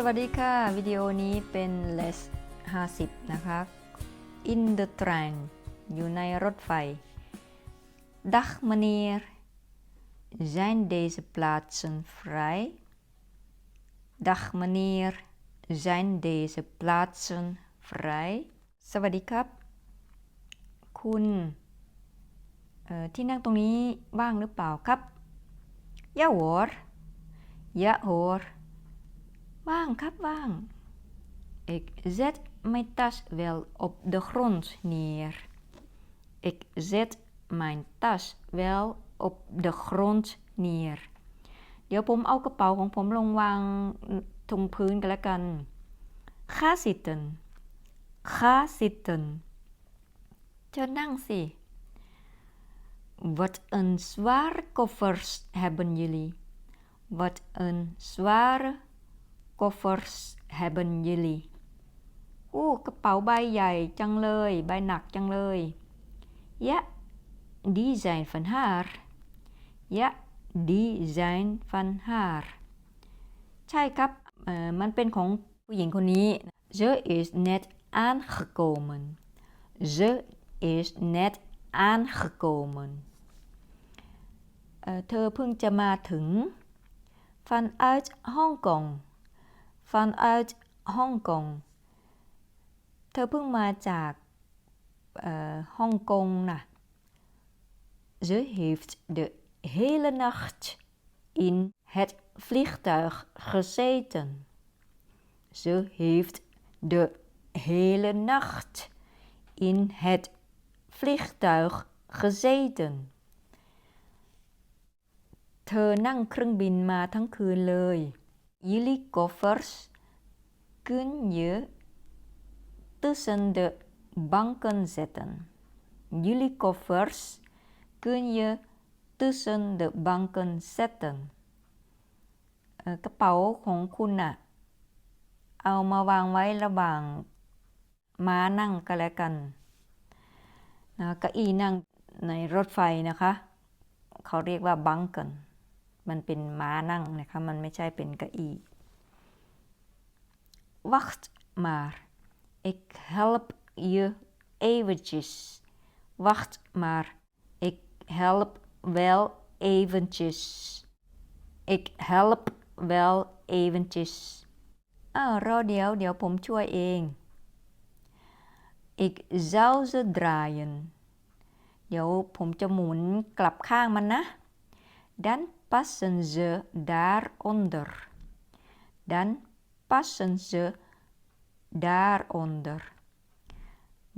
สวัสดีค่ะ วิดีโอนี้เป็น less 50 นะคะ in the train อยู่ในรถไฟ Dag meneer zijn deze plaatsen vrij Dag meneer zijn deze plaatsen vrij สวัสดีครับ คุณที่นั่งตรงนี้ว่างหรือเปล่าครับ Ja hoor Ja hoor ว่างครับว่าง Ik zet mijn tas wel op de grond neer. Ik zet mijn tas wel op de grond neer. เดี๋ยวผมเอากระเป๋าของผมลงวางตรงพื้นกันแล้วกัน Ga zitten. Ga zitten. เชิญนั่งสิ Wat een zware koffers hebben jullie. Wat een zware koffers hebben jullie โอ้กระเป๋าใบใหญ่จังเลย ใบหนักจังเลย Ja die zijn van haar Ja die zijn van haar ใช่ครับมันเป็นของผู้หญิงคนนี้ Ze is net aangekomen Ze is net aangekomen เธอเพิ่งจะมาถึง vanuit Hong Kong vanuit Hong Kong เธอเพิ่งมาจากฮ่องกงนะ Ze heeft de hele nacht in het vliegtuig gezeten. Ze heeft de hele nacht in het vliegtuig gezeten. เธอนั่งเครื่องบินมาทั้งคืนเลย Jullie koffers kun je tussen de banken zetten. Jullie koffers kun je tussen de banken zetten. เอ่อกระเป๋าของคุณน่ะ เอามาวางไว้ระหว่างม้านั่งก็แล้วกันนะเก้าอี้นั่งในรถไฟนะคะ เขาเรียกว่าบังเกน มันเป็นม้านั่งนะคะ มันไม่ใช่เป็นเก้าอี้ Wacht maar, ik help je eventjes. Wacht maar, ik help wel eventjes. Ik help wel eventjes. อ้าวรอเดี๋ยวเดี๋ยวผมช่วยเอง Ik zou ze draaien. เดี๋ยวผมจะหมุนกลับข้างมันนะ Dan passen ze daaronder. Dan passen ze daaronder.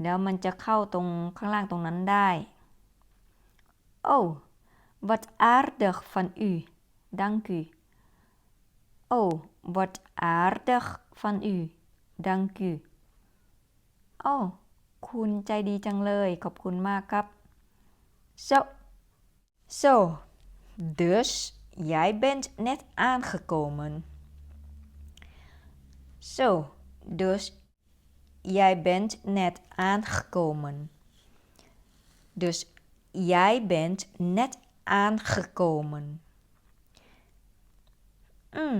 เดี๋ยวมันจะเข้าตรงข้างล่างตรงนั้นได้ Oh, wat aardig van u. Dank u. Oh, wat aardig van u. Dank u. Oh, คุณใจดีจังเลย ขอบคุณมากครับ Zo. Zo. Dus, jij bent net aangekomen. Zo. Dus, jij bent net aangekomen. Dus, jij bent net aangekomen. อืม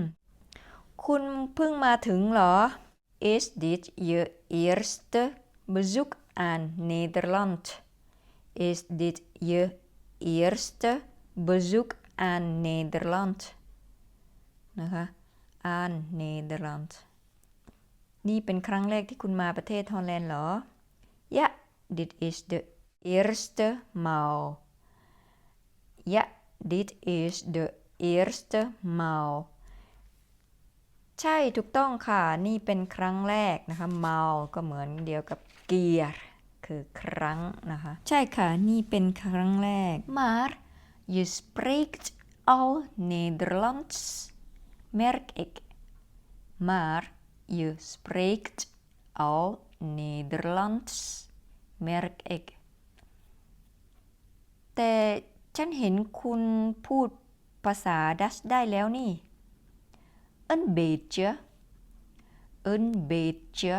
คุณเพิ่งมาถึงเหรอ Is dit je eerste bezoek aan Nederland? Is dit je eerste bezoek aan Nederland? นะคะ aan Nederland นี่เป็นครั้งแรกที่คุณมาประเทศฮอลแลนด์เหรอ Ja, dit is de eerste maal. Ja, dit is de eerste maal. ใช่ถูกต้องค่ะ นี่เป็นครั้งแรกนะคะ maal ก็เหมือนเดียวกับเกียร์คือครั้งนะคะ ใช่ค่ะ นี่เป็นครั้งแรก maar je spreekt al Nederlands merk ik maar je spreekt al Nederlands merk ik แต่ฉันเห็นคุณพูดภาษาดัชได้แล้วนี่ een beetje een beetje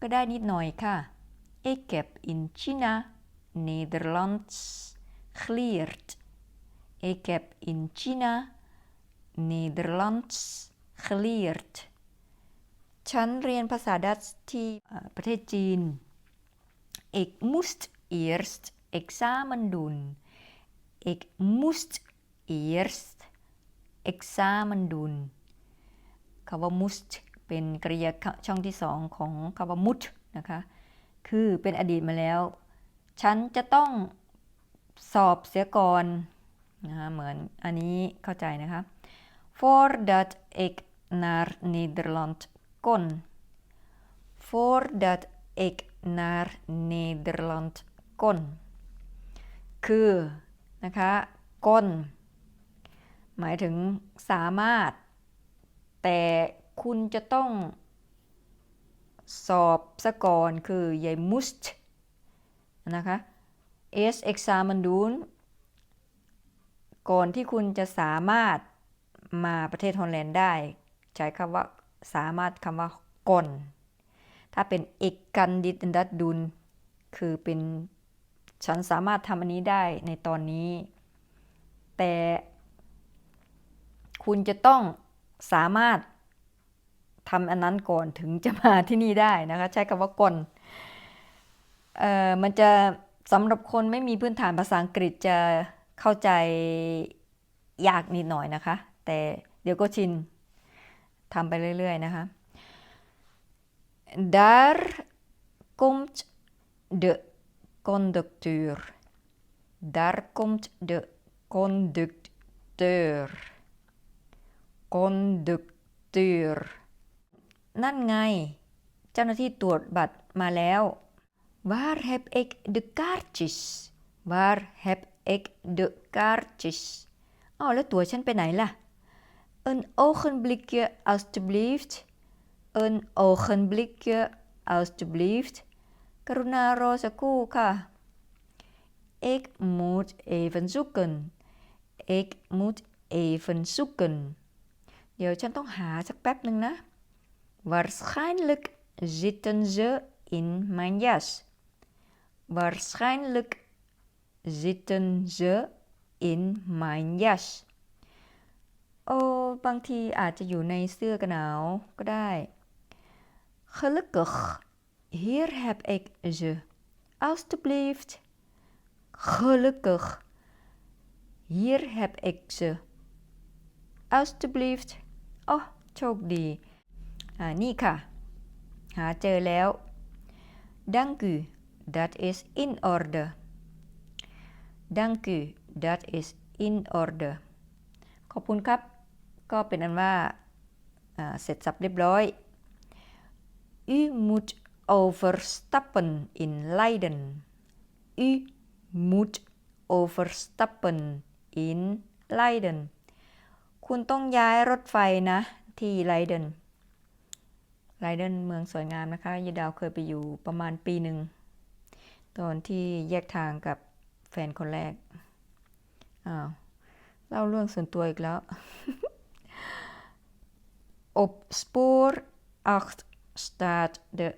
ก็ได้นิดหน่อยค่ะ ik heb in China Nederlands geleerd ik heb in China Nederlands geleerd ฉันเรียนภาษาดัตช์ที่ประเทศจีน Ik moest eerst examen doen. Ik moest eerst examen doen. คำว่า must เป็นกริยาช่องที่สองของคำว่า must นะคะ คือเป็นอดีตมาแล้ว ฉันจะต้อง สอบเสียก่อนนะคะเหมือนอันนี้เข้าใจนะคะ voordat ik naar Nederland kon voordat ik naar Nederland kon คือนะคะก้น หมายถึงสามารถ แต่คุณจะต้องสอบซะก่อนคือ je moest นะคะ eerst examen doen ก่อนที่คุณจะสามารถมาประเทศฮอลแลนด์ได้ ใช้คำว่าสามารถคำว่าก่อนถ้าเป็น ik kan dit en dat doen คือเป็นฉันสามารถทำอันนี้ได้ในตอนนี้ แต่คุณจะต้องสามารถทำอันนั้นก่อนถึงจะมาที่นี่ได้นะคะ ใช้คำว่าก่อนเอ่อมันจะ สำหรับคนไม่มีพื้นฐานภาษาอังกฤษจะเข้าใจยากนิดหน่อยนะคะ แต่เดี๋ยวก็ชินทำไปเรื่อย ๆ นะคะ Daar komt de conducteur. Daar komt de conducteur. Conducteur. นั่นไง เจ้าหน้าที่ตรวจบัตรมาแล้ว Waar heb ik de kaartjes? Waar heb ik de kaartjes? อ้าวแล้วตั๋วฉันไปไหนล่ะ Een ogenblikje alstublieft. Een ogenblikje alstublieft. กรุณารอสักครู่ค่ะ Ik moet even zoeken. Ik moet even zoeken. เดี๋ยวฉันต้องหาสักแป๊บหนึ่งนะ Waarschijnlijk zitten ze in mijn jas. Waarschijnlijk zitten ze in mijn jas. โอ้บางทีอาจจะอยู่ในเสื้อกันหนาวก็ได้ Gelukkig, hier heb ik ze. Alsjeblieft. Gelukkig, hier heb ik ze. Alsjeblieft. โอ้โชคดี อ่านี่ค่ะ หาเจอแล้ว Dank u, dat is in orde. Dank u, dat is in order. ขอบคุณครับ ก็เป็นอันว่าาเสร็จสับเรียบร้อย U moet overstappen in Leiden. U moet overstappen in Leiden. คุณต้องย้ายรถไฟนะ ที่ไลเดนไลเดนเมืองสวยงามนะคะยาดาวเคยไปอยู่ประมาณปีหนึ่ง ตอนที่แยกทางกับแฟนคนแรกอ้าวเล่าเรื่องส่วนตัวอีกแล้ว Op spoor 8 staat de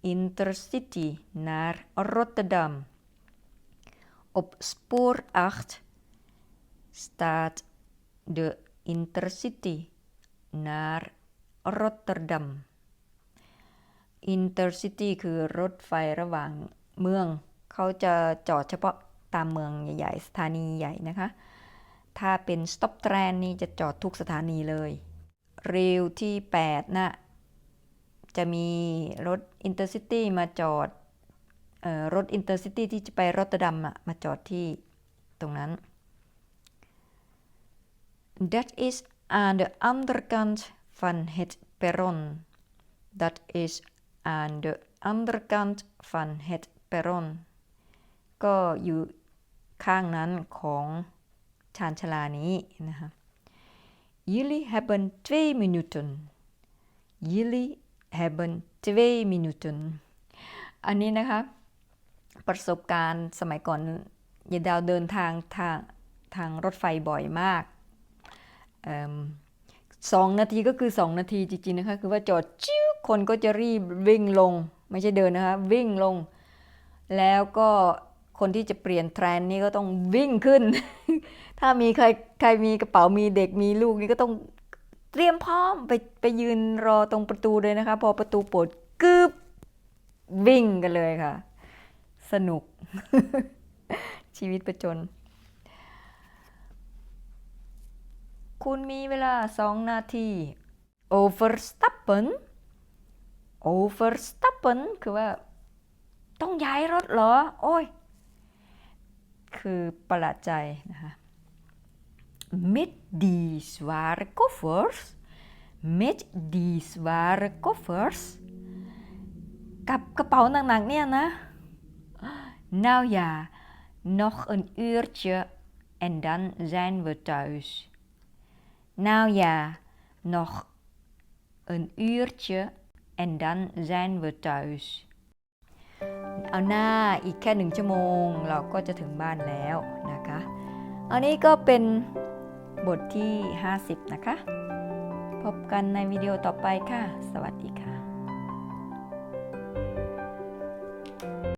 Intercity naar Rotterdam. Op spoor 8 staat de Intercity naar Rotterdam. Intercity คือรถไฟระหว่าง เมืองเขาจะจอดเฉพาะตามเมืองใหญ่ๆ สถานีใหญ่นะคะ ถ้าเป็น stop train นี่จะจอดทุกสถานีเลยเร็วที่8นะจะมีรถ Intercity มาจอดออรถ Intercity ที่จะไปรอตเตอร์ดัมมาจอดที่ตรงนั้น Dat is aan de andere kant van het perron. Dat is aan de andere kant van het perron. ก็อยู่ข้างนั้นของชานชลานี้นะคะ Jullie hebben twee minuten. Jullie hebben twee minuten. อันนี้นะคะ ประสบการณ์สมัยก่อนยายดาวเดินทางทางทางรถไฟบ่อยมากสองนาทีก็คือ 2 นาทีจริงๆนะคะ คือว่าจอดจิ้วคนก็จะรีบวิ่งลง ไม่ใช่เดินนะคะ วิ่งลง แล้วก็คนที่จะเปลี่ยนแทรนนี่ก็ต้องวิ่งขึ้น ถ้ามีใครใครมีกระเป๋ามีเด็กมีลูกนี่ก็ต้องเตรียมพร้อมไปไปยืนรอตรงประตูเลยนะคะ พอประตูเปิดกึบวิ่งกันเลยค่ะ สนุก ชีวิตประจน คุณมีเวลาสองนาที overstappen overstappen คือว่า ต้องย้ายรถเหรอ โอ้ย คือประหลาดใจนะคะ met die zware koffers met die zware koffers กับกระเป๋าหนักๆเนี่ยนะ nou ja nog een uurtje en dan zijn we thuis nou ja nog een uurtje en dan zijn we thuis เอาหน้าอีกแค่หนึ่งชั่วโมง เราก็จะถึงบ้านแล้วนะคะอันนี้ก็เป็นบทที่ 50 นะคะ พบกันในวิดีโอต่อไปค่ะ สวัสดีค่ะ